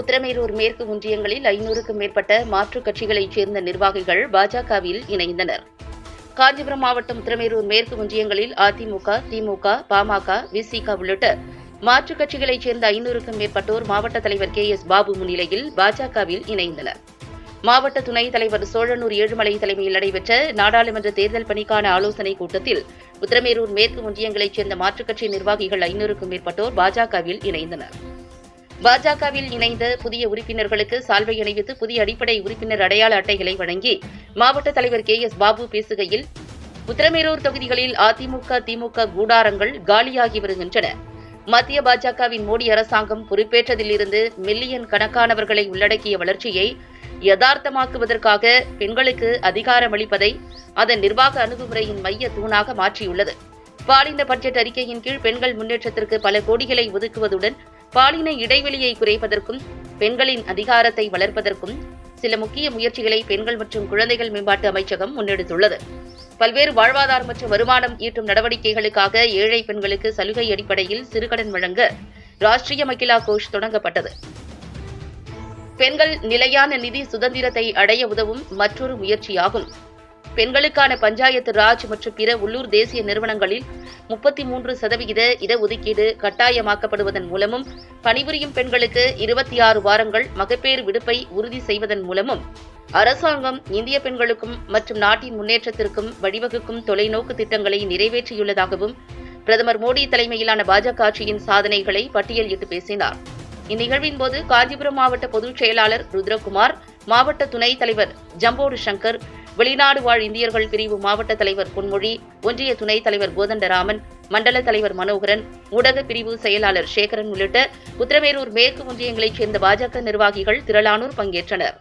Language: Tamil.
உத்தரமேரூர் மேற்கு ஒன்றியங்களில் ஐநூறுக்கும் மேற்பட்ட மாற்றுக் கட்சிகளைச் சேர்ந்த நிர்வாகிகள் பாஜகவில் இணைந்தனர். காஞ்சிபுரம் மாவட்டம் உத்தரமேரூர் மேற்கு ஒன்றியங்களில் அதிமுக திமுக பாமக விசிக உள்ளிட்ட மாற்றுக் கட்சிகளைச் சேர்ந்த ஐநூறுக்கும் மேற்பட்டோர் மாவட்ட தலைவர் கே எஸ் பாபு முன்னிலையில் பாஜகவில் இணைந்தனர். மாவட்ட துணைத் தலைவர் சோழனூர் ஏழுமலை தலைமையில் நடைபெற்ற நாடாளுமன்ற தேர்தல் பணிக்கான ஆலோசனைக் கூட்டத்தில் உத்தரமேரூர் மேற்கு ஒன்றியங்களைச் சேர்ந்த மாற்றுக் கட்சி நிர்வாகிகள் ஐநூறுக்கும் மேற்பட்டோர் பாஜகவில் இணைந்தனர். பாஜகவில் இணைந்த புதிய உறுப்பினர்களுக்கு சால்வை அணிவித்து புதிய அடிப்படை உறுப்பினர் அடையாள அட்டைகளை வழங்கி மாவட்ட தலைவர் கே எஸ் பாபு பேசுகையில் உத்தரமேரூர் தொகுதிகளில் அதிமுக திமுக கூடாரங்கள் காலியாகி வருகின்றன. மத்திய பாஜகவின் மோடி அரசாங்கம் பொறுப்பேற்றதிலிருந்து மில்லியன் கணக்கானவர்களை உள்ளடக்கிய வளர்ச்சியை யதார்த்தமாக்குவதற்காக பெண்களுக்கு அதிகாரமளிப்பதை அதன் நிர்வாக அணுகுமுறையின் மைய தூணாக மாற்றியுள்ளது. பாலின பட்ஜெட் அறிக்கையின் கீழ் பெண்கள் முன்னேற்றத்திற்கு பல கோடிகளை ஒதுக்குவதுடன் பாலின இடைவெளியை குறைப்பதற்கும் பெண்களின் அதிகாரத்தை வளர்ப்பதற்கும் சில முக்கிய முயற்சிகளை பெண்கள் மற்றும் குழந்தைகள் மேம்பாட்டு அமைச்சகம் முன்னெடுத்துள்ளது. பல்வேறு வாழ்வாதாரம் மற்றும் வருமானம் ஈட்டும் நடவடிக்கைகளுக்காக ஏழை பெண்களுக்கு சலுகை அடிப்படையில் சிறுகடன் வழங்க ராஷ்டிரிய மகிழா கோஷ் தொடங்கப்பட்டது. பெண்கள் நிலையான நிதி சுதந்திரத்தை அடைய உதவும் மற்றொரு முயற்சியாகும். பெண்களுக்கான பஞ்சாயத்து ராஜ் மற்றும் பிற உள்ளூர் தேசிய நிறுவனங்களில் முப்பத்தி மூன்று சதவிகித இடஒதுக்கீடு கட்டாயமாக்கப்படுவதன் மூலமும் பணிபுரியும் பெண்களுக்கு இருபத்தி ஆறு வாரங்கள் மகப்பேறு விடுப்பை உறுதி செய்வதன் மூலமும் அரசாங்கம் இந்திய பெண்களுக்கும் மற்றும் நாட்டின் முன்னேற்றத்திற்கும் வழிவகுக்கும் தொலைநோக்கு திட்டங்களை நிறைவேற்றியுள்ளதாகவும் பிரதமர் மோடி தலைமையிலான பாஜக ஆட்சியின் சாதனைகளை பட்டியலிட்டு பேசினார். இந்நிகழ்வின் போது காஞ்சிபுரம் மாவட்ட பொதுச் செயலாளர் ருத்ரகுமார் மாவட்ட துணைத் தலைவர் ஜம்போடு சங்கர் வெளிநாடு வாழ் இந்தியர்கள் பிரிவு மாவட்ட தலைவர் பொன்மொழி ஒன்றிய துணைத் தலைவர் கோதண்டராமன் மண்டல தலைவர் மனோகரன் ஊடக பிரிவு செயலாளர் சேகரன் உள்ளிட்ட உத்தரமேரூர் மேற்கு ஒன்றியங்களைச் சேர்ந்த பாஜக நிர்வாகிகள் திரளானோர் பங்கேற்றனர்.